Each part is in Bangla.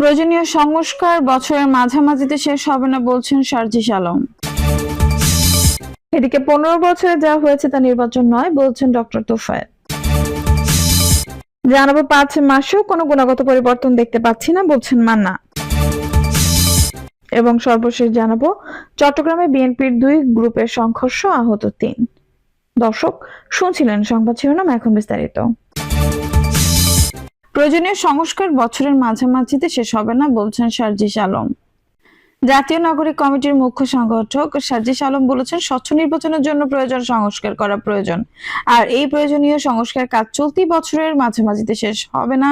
প্রয়োজনীয় সংস্কার বছরের মাঝামাঝিতে শেষ হবে না বলছেন সার্জিস আলম। এদিকে পনেরো বছরে যা হয়েছে তা নির্বাচন নয়, বলছেন ডক্টর তোফায়েল। জানাব পাঁচ মাসেও কোনো গুণগত পরিবর্তন দেখতে পাচ্ছি না, বলছেন মান্না। এবং সর্বশেষ জানাব, চট্টগ্রামে বিএনপির দুই গ্রুপের সংঘর্ষ আহত তিন। দর্শক, শুনছিলেন সংবাদ শিরোনাম, এখন বিস্তারিত। প্রয়োজনীয় সংস্কার বছরের মাঝামাঝিতে শেষ হবে না, বলছেন সার্জিস আলম। জাতীয় নাগরিক কমিটির মুখ্য সংগঠক সার্জিস আলম বলেছেন, স্বচ্ছ নির্বাচনের জন্য প্রয়োজন সংস্কার করা প্রয়োজন। আর এই প্রয়োজনীয় সংস্কার কাজ চলতি বছরের মাঝামাঝিতে শেষ হবে না।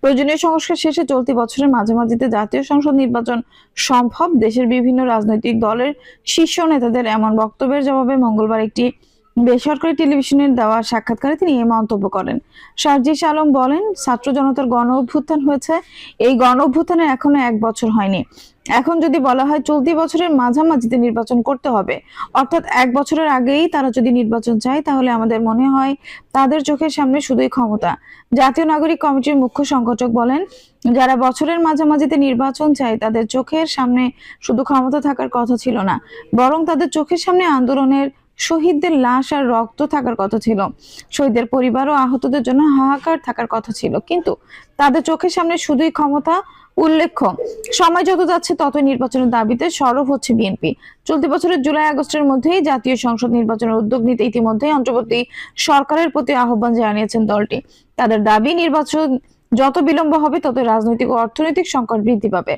প্রয়োজনীয় সংস্কার শেষে চলতি বছরের মাঝামাঝিতে জাতীয় সংসদ নির্বাচন সম্ভব। দেশের বিভিন্ন রাজনৈতিক দলের শীর্ষ নেতাদের এমন বক্তব্যের জবাবে মঙ্গলবার একটি বেসরকারি টেলিভিশনের দেওয়া সাক্ষাৎকারে তিনি এই মন্তব্য করেন। সার্জিস আলম বলেন, ছাত্র জনতার গণ অভ্যুত্থান হয়েছে। এই গণ অভ্যুত্থানের এখনও এক বছর হয়নি। এখন যদি বলা হয় চলতি বছরের মাঝামাঝিতে নির্বাচন করতে হবে, অর্থাৎ এক বছরের আগেই তারা যদি নির্বাচন চায়, তাহলে আমাদের মনে হয় তাদের চোখের সামনে শুধুই ক্ষমতা। জাতীয় নাগরিক কমিটির মুখ্য সংগঠক বলেন, যারা বছরের মাঝামাঝিতে নির্বাচন চায়, তাদের চোখের সামনে শুধু ক্ষমতা থাকার কথা ছিল না, বরং তাদের চোখের সামনে আন্দোলনের শহীদদের লাশ আর রক্ত থাকার কথা ছিল। শহীদদের পরিবার ও আহতদের জন্য হাহাকার থাকার কথা ছিল। কিন্তু তাদের চোখের সামনে শুধুই ক্ষমতা, উল্লেখ্য। সময় যত যাচ্ছে, ততই নির্বাচনের দাবিতে সরব হচ্ছে বিএনপি। চলতি বছরের জুলাই আগস্টের মধ্যেই জাতীয় সংসদ নির্বাচনের উদ্যোগ নিতে ইতিমধ্যেই অন্তর্বর্তী সরকারের প্রতি আহ্বান জানিয়েছেন দলটি। তাদের দাবি, নির্বাচন যত বিলম্ব হবে, তত রাজনৈতিক ও অর্থনৈতিক সংকট বৃদ্ধি পাবে।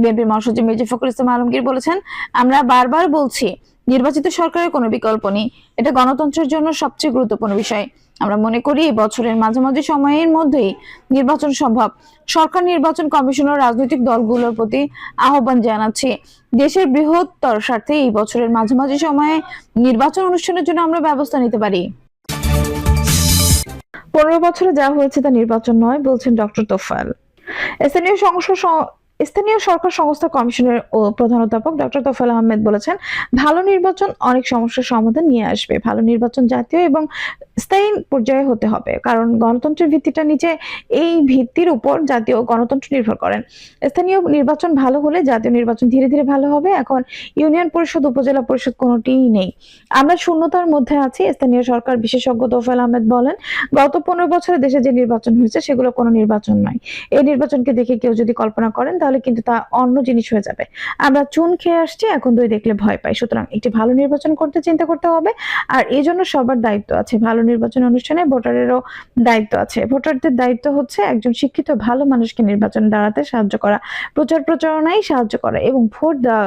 বিএনপির মহাসচিব মির্জা ফখরুল ইসলাম আলমগীর বলেছেন, আমরা বারবার বলছি নির্বাচিত সরকারের কোনো বিকল্প নেই। এটা গণতন্ত্রের জন্য সবচেয়ে গুরুত্বপূর্ণ বিষয়। আমরা মনে করি বছরের মাঝামাঝি সময়ের মধ্যেই নির্বাচন সম্ভব। সরকার নির্বাচন কমিশন ও রাজনৈতিক দলগুলোর প্রতি আহ্বান জানাচ্ছি। দেশের বৃহত্তর স্বার্থে এই বছরের মাঝামাঝি সময়ে নির্বাচন অনুষ্ঠানের জন্য আমরা ব্যবস্থা নিতে পারি। পনেরো বছরে যা হয়েছে তা নির্বাচন নয়, বলছেন ডক্টর তোফাল স্থানীয় সংসদ স্থানীয় সরকার সংস্থা কমিশনের প্রধান অধ্যাপক ডক্টর তোফায়েল আহমেদ বলেছেন, ভালো নির্বাচন অনেক সমস্যার সমাধান নিয়ে আসবে। ভালো নির্বাচন জাতীয় এবং স্থায়ী পর্যায়ে হতে হবে। কারণ গণতন্ত্রের ভিত্তিটা নিচে এই ভিত্তির উপর জাতীয় গণতন্ত্র নির্ভর করেন স্থানীয় নির্বাচন ভালো হলে জাতীয় নির্বাচন ধীরে ধীরে ভালো হবে। এখন ইউনিয়ন পরিষদ, উপজেলা পরিষদ কোনোটিই নেই। আমরা শূন্যতার মধ্যে আছি, স্থানীয় সরকার বিশেষজ্ঞ তোফায়েল আহমেদ বলেন, গত পনেরো বছরে দেশে যে নির্বাচন হয়েছে, সেগুলো কোনো নির্বাচন নয়। এই নির্বাচনকে দেখে কেউ যদি কল্পনা করেন তাহলে কিন্তু তা অন্য জিনিস হয়ে যাবে। আমরা চুন খেয়ে আসছি, এখন দই দেখলে ভয় পাই। সুতরাং একটি ভালো নির্বাচন করতে চিন্তা করতে হবে। আর এই জন্য সবার দায়িত্ব আছে ভালো নির্বাচন অনুষ্ঠানে ভোটারেরও দায়িত্ব আছে। ভোটারদের দায়িত্ব হচ্ছে একজন শিক্ষিত, ভালো মানুষকে নির্বাচন দাঁড়াতে সাহায্য করা। প্রচার প্রচারণায় সাহায্য করা এবং ভোট দেওয়া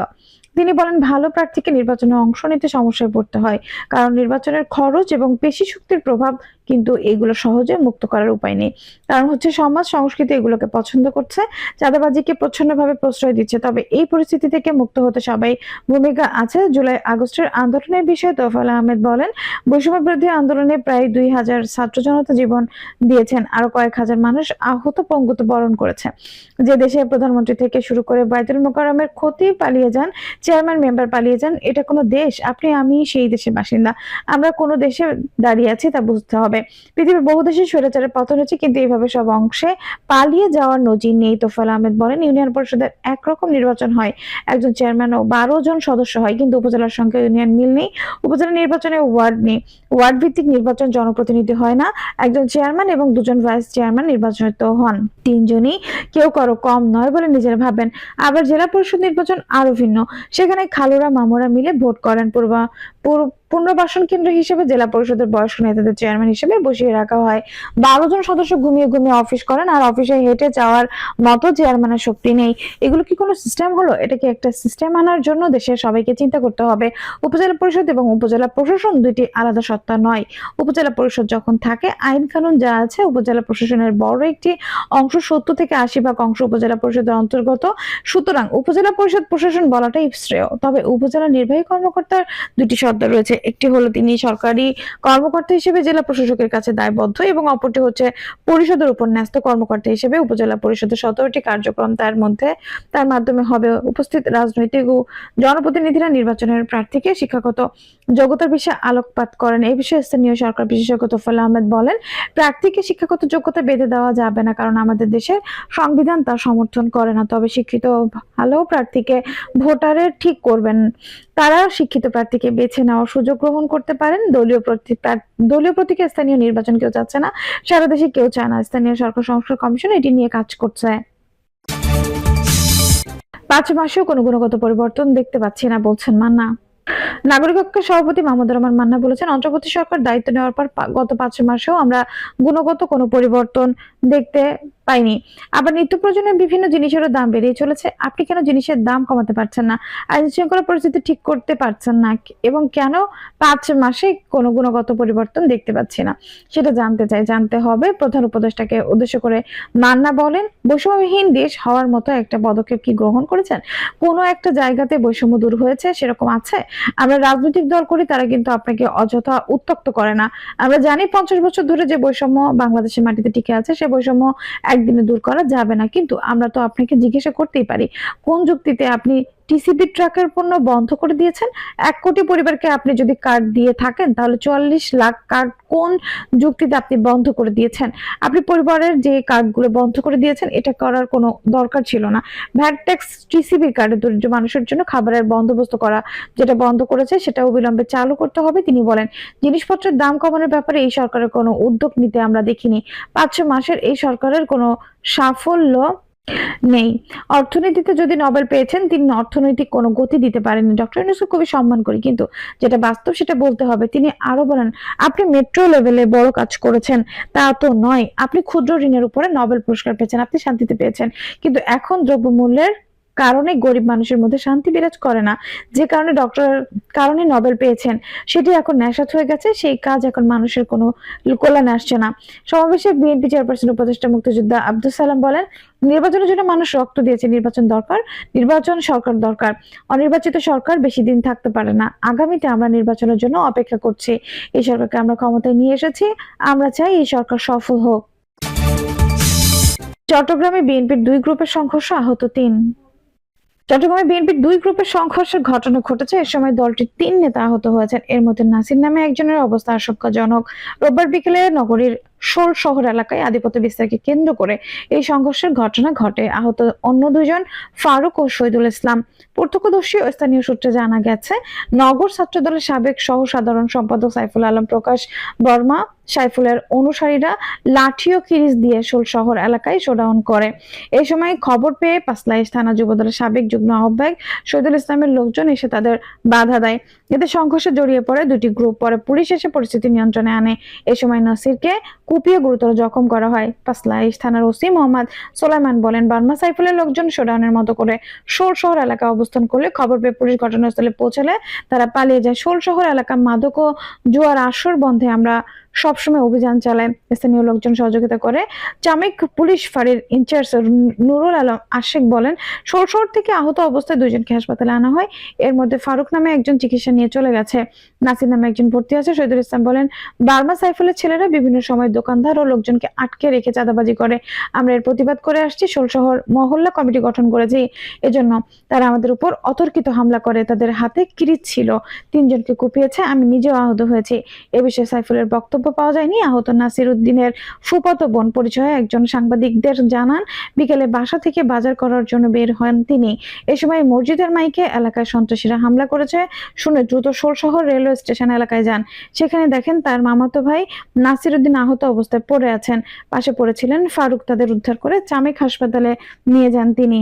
তিনি বলেন, ভালো প্রার্থীকে নির্বাচনে অংশ নিতে সমস্যায় পড়তে হয়, কারণ নির্বাচনের খরচ এবং পেশি শক্তির প্রভাব কিন্তু এগুলো সহজে মুক্ত করার উপায় নেই। কারণ হচ্ছে, সমাজ, সংস্কৃতি এগুলোকে পছন্দ করছে, চাঁদাবাজিকে প্রচ্ছন্নভাবে প্রশ্রয় দিচ্ছে। তবে এই পরিস্থিতি থেকে মুক্ত হতে সবাই ভূমিকা আছে। জুলাই আগস্টের আন্দোলনের বিষয়ে তোফাল আহমেদ বলেন, বৈষম্য বিরোধী আন্দোলনে প্রায় দুই হাজার ছাত্র জনতা জীবন দিয়েছেন। আরও কয়েক হাজার মানুষ আহত পঙ্গুত বরণ করেছে। যে দেশে প্রধানমন্ত্রী থেকে শুরু করে বাইতুল মোকারমের ক্ষতি পালিয়ে যান চেয়ারম্যান মেম্বার পালিয়ে যান, এটা কোনো দেশ। আপনি, আমি সেই দেশের বাসিন্দা। আমরা কোনো দেশে দাঁড়িয়ে আছি তা বুঝতে হবে। পৃথিবীর বহু দেশে স্বৈরাচারের পতন হচ্ছে কিন্তু এইভাবে সব অংশে পালিয়ে যাওয়ার নজির নেই তোফাল আহমেদ বলেন। ইউনিয়ন পরিষদের একরকম নির্বাচন হয়, একজন চেয়ারম্যান ও বারো জন সদস্য হয়, কিন্তু উপজেলার সংখ্যা ইউনিয়ন মিল নেই, উপজেলা নির্বাচনে ওয়ার্ড নেই। ওয়ার্ড ভিত্তিক নির্বাচন জনপ্রতিনিধি হয় না, একজন চেয়ারম্যান এবং দুজন ভাইস চেয়ারম্যান নির্বাচিত হন। তিনজনই কেউ কারও কম নয় বলে নিজেরা ভাবেন। আবার জেলা পরিষদ নির্বাচন আরও ভিন্ন সেখানে খালুরা মামুরা মিলে ভোট করেন পূর্বা পুনর্বাসন কেন্দ্র হিসেবে জেলা পরিষদের বয়স্ক নেতাদের চেয়ারম্যান হিসেবে বসিয়ে রাখা হয়। বারো জন সদস্য ঘুমিয়ে ঘুমিয়ে অফিস করেন আর অফিসে হেঁটে যাওয়ার মতো চেয়ারম্যানের শক্তি নেই। এগুলো কি কোনো সিস্টেম হলো? এটাকে একটা সিস্টেম আনার জন্য দেশের সবাইকে চিন্তা করতে হবে? উপজেলা পরিষদ এবং উপজেলা প্রশাসন দুইটি আলাদা সত্তা নয়। উপজেলা পরিষদ যখন থাকে, আইন কানুন যা আছে, উপজেলা প্রশাসনের বড় একটি অংশ সত্তর থেকে আশি ভাগ অংশ উপজেলা পরিষদের অন্তর্গত। সুতরাং উপজেলা পরিষদ প্রশাসন বলাটাই শ্রেয়। তবে উপজেলা নির্বাহী কর্মকর্তার দুটি সত্তা রয়েছে। একটি হলো তিনি সরকারি কর্মকর্তা হিসেবে জেলা প্রশাসকের কাছে দায়বদ্ধ এবং অপরটি হচ্ছে পরিষদের উপর ন্যস্ত কর্মকর্তা হিসেবে উপজেলা পরিষদের সতেরোটি কার্যক্রম তার মধ্যে, তার মাধ্যমে হবে উপস্থিত রাজনৈতিক ও জনপ্রতিনিধিরা নির্বাচনের প্রার্থীকে শিক্ষাগত যোগ্যতার বিষয়ে আলোকপাত করেন। এই বিষয়ে স্থানীয় সরকার বিশেষজ্ঞ তোফাল আহমেদ বলেন, প্রার্থীকে শিক্ষাগত যোগ্যতা বেঁধে দেওয়া যাবে না কারণ আমাদের দেশের সংবিধান তা সমর্থন করে না। তবে শিক্ষিত ভালো প্রার্থীকে ভোটারের ঠিক করবেন তারা শিক্ষিত প্রার্থীকে বেছে নেওয়ার সুযোগ গ্রহণ করতে পারেন। দলীয় প্রতীক দলীয় প্রতীকে স্থানীয় নির্বাচন কেউ চাচ্ছে না, সারা দেশে কেউ চায় না। স্থানীয় সরকার সংস্কার কমিশন এটি নিয়ে কাজ করছে। পাঁচ মাসেও কোনো গুণগত পরিবর্তন দেখতে পাচ্ছি না, বলছেন মান্না। নাগরিক সভাপতি মাহমুদুর রহমান মান্না বলেছেন, অন্তর্বর্তী সরকার দায়িত্ব নেওয়ার পর গত পাঁচ মাসেও আমরা গুণগত কোনো পরিবর্তন দেখতে পাইনি। আবার নিত্য প্রয়োজনীয় বিভিন্ন জিনিসেরও দাম বেড়েই চলেছে। আপনি কেন জিনিসের দাম কমাতে পারছেন না? আইন শৃঙ্খলা পরিস্থিতি ঠিক করতে পারছেন না এবং কেন পাঁচ মাসে কোনো গুণগত পরিবর্তন দেখতে পাচ্ছি না? সেটা জানতে চাই। জানতে হবে। প্রধান উপদেষ্টাকে উদ্দেশ্য করে মান্না বলেন, বৈষম্যহীন দেশ হওয়ার মতো একটা পদক্ষেপ কি গ্রহণ করেছেন? কোনো একটা জায়গাতে বৈষম্য দূর হয়েছে? সেরকম আছে? আমরা রাজনৈতিক দল করি, তারা কিন্তু আপনাকে অযথা উত্তক্ত করে না। আমরা জানি পঞ্চাশ বছর ধরে যে বৈষম্য বাংলাদেশের মাটিতে টিকে আছে, সে বৈষম্য একদিনে দূর করা যাবে না। কিন্তু আমরা তো আপনাকে জিজ্ঞাসা করতেই পারি, কোন যুক্তিতে আপনি টিসিবি ট্রাকের পণ্য বন্ধ করে দিয়েছেন। এক কোটি পরিবারকে আপনি যদি কার্ড দিয়ে থাকেন, তাহলে চুয়াল্লিশ লাখ কার্ড কোন যুক্তিতে আপনি বন্ধ করে দিয়েছেন? আপনি পরিবারের যে কার্ডগুলো বন্ধ করে দিয়েছেন, এটা করার কোনো দরকার ছিল না। ভ্যাট ট্যাক্স টিসিবির কার্ডে দরিদ্র মানুষের জন্য খাবারের বন্দোবস্ত করা যেটা বন্ধ করেছে, সেটা অবিলম্বে চালু করতে হবে, তিনি বলেন। জিনিসপত্রের দাম কমানোর ব্যাপারে এই সরকারের কোনো উদ্যোগ নিতে আমরা দেখিনি। পাঁচ মাসের এই সরকারের কোনো সাফল্য নেই। অর্থনীতিতে যদি নবেল পেয়েছেন, তিনি অর্থনৈতিক কোনো গতি দিতে পারেননি। ডক্টর ইউনুসকে খুবই সম্মান করি, কিন্তু যেটা বাস্তব সেটা বলতে হবে। তিনি আরও বলেন, আপনি মেট্রো লেভেলে বড় কাজ করেছেন, তা তো নয়। আপনি ক্ষুদ্র ঋণের উপরে নবেল পুরস্কার পেয়েছেন, আপনি শান্তিতে পেয়েছেন। কিন্তু এখন দ্রব্যমূল্যের কারণে গরিব মানুষের মধ্যে শান্তি বিরাজ করে না। যে কারণে ডক্টর কারণে নোবেল পেয়েছেন। সেটি এখন ন্যাসাত হয়ে গেছে। সেই কাজ এখন মানুষের কোনো কল্যাণে আসছে না। সমাবেশে বিএনপি চেয়ারপারসন উপদেষ্টা, মুক্তিযোদ্ধা আব্দুল সালাম বলেন, নির্বাচনের জন্য মানুষ রক্ত দিয়েছে। নির্বাচন দরকার, নির্বাচন সরকার দরকার। অনির্বাচিত সরকার বেশি দিন থাকতে পারে না। আগামীতে আমরা নির্বাচনের জন্য অপেক্ষা করছি। এই সরকারকে আমরা ক্ষমতায় নিয়ে এসেছি। আমরা চাই এই সরকার সফল হোক। চট্টগ্রামে বিএনপির দুই গ্রুপের সংঘর্ষ আহত তিন। চট্টগ্রামে বিএনপির দুই গ্রুপের সংঘর্ষের ঘটনা ঘটেছে। এ সময় দলটির তিন নেতা আহত হয়েছেন। এর মধ্যে নাসির নামে একজনের অবস্থা আশঙ্কাজনক। রোববার বিকেলে নগরীর শোল শহর এলাকায় আধিপত্য বিস্তারকে কেন্দ্র করে এই সংঘর্ষের ঘটনা ঘটে। আহত অন্য দুজন ফারুক ও শহীদুল ইসলাম। প্রত্যক্ষদর্শী ও স্থানীয় সূত্রে জানা গেছে, নগর ছাত্র দলের সাবেক সহ সাধারণ সম্পাদক সাইফুল আলম প্রকাশ বর্মা সাইফুলের অনুসারীরা লাঠি ও কিরিচ দিয়ে শোল শহর এলাকায় শোডাউন করে। এই সময় খবর পেয়ে পাসলাইশ থানা যুবদলের সাবেক যুগ্ম আহ্বায়ক শহীদুল ইসলামের লোকজন এসে তাদের বাধা দেয়। এতে সংঘর্ষে জড়িয়ে পড়ে দুটি গ্রুপ। পরে পুলিশ এসে পরিস্থিতি নিয়ন্ত্রণে আনে। এ সময় নাসিরকে কুপিয়ে গুরুতর জখম করা হয়। পাসলাইশ থানার ওসি মোহাম্মদ সোলাইমান বলেন, বার্মা সাইফুলের লোকজন শোডাউনের মতো করে শোল শহর এলাকা অবস্থান করলে খবর পেয়ে পুলিশ ঘটনাস্থলে পৌঁছালে তারা পালিয়ে যায়। শোল শহর এলাকা মাদক ও জুয়ার আসর বন্ধে আমরা সবসময় অভিযান চালায়। স্থানীয় লোকজন সহযোগিতা করে। চামিক পুলিশ ফাঁড়ির ইনচার্জ নুরুল আলম আশেক বলেন শোর থেকে আহত অবস্থায় দুইজনকে হাসপাতালে আনা হয়। এর মধ্যে ফারুক নামে একজন চিকিৎসা নিয়ে চলে গেছে। নাসির নামে একজন ভর্তি আছে। শহীদুল ইসলাম বলেন, বার্মা সাইফুলের ছেলেরা বিভিন্ন সময় দোকানদার ও লোকজনকে আটকে রেখে চাঁদাবাজি করে। আমরা এর প্রতিবাদ করে আসছি। শোলশহর মহল্লা কমিটি গঠন করেছি এজন্য। তারা আমাদের উপর অতর্কিত হামলা করে। তাদের হাতে কিরিচ ছিল। তিনজনকে কুপিয়েছে। আমি নিজেও আহত হয়েছি। এ বিষয়ে সাইফুলের বক্তব্য পাওয়া যায়নি। আহত নাসির উদ্দিনের ফুফাতো বোন পরিচয়ে একজন সাংবাদিকদের জানান, বিকেলে বাসা থেকে বাজার করার জন্য বের হন তিনি। এ সময় মসজিদের মাইকে এলাকায় সন্ত্রাসীরা হামলা করেছে। শুনে দ্রুত শোলশহর রেলওয়ে স্টেশন এলাকায় যান। সেখানে দেখেন তার মামাতো ভাই নাসির উদ্দিন আহত অবস্থায় পড়ে আছেন। পাশে পড়েছিলেন ফারুক, তাদের উদ্ধার করে চামেক হাসপাতালে নিয়ে যান তিনি।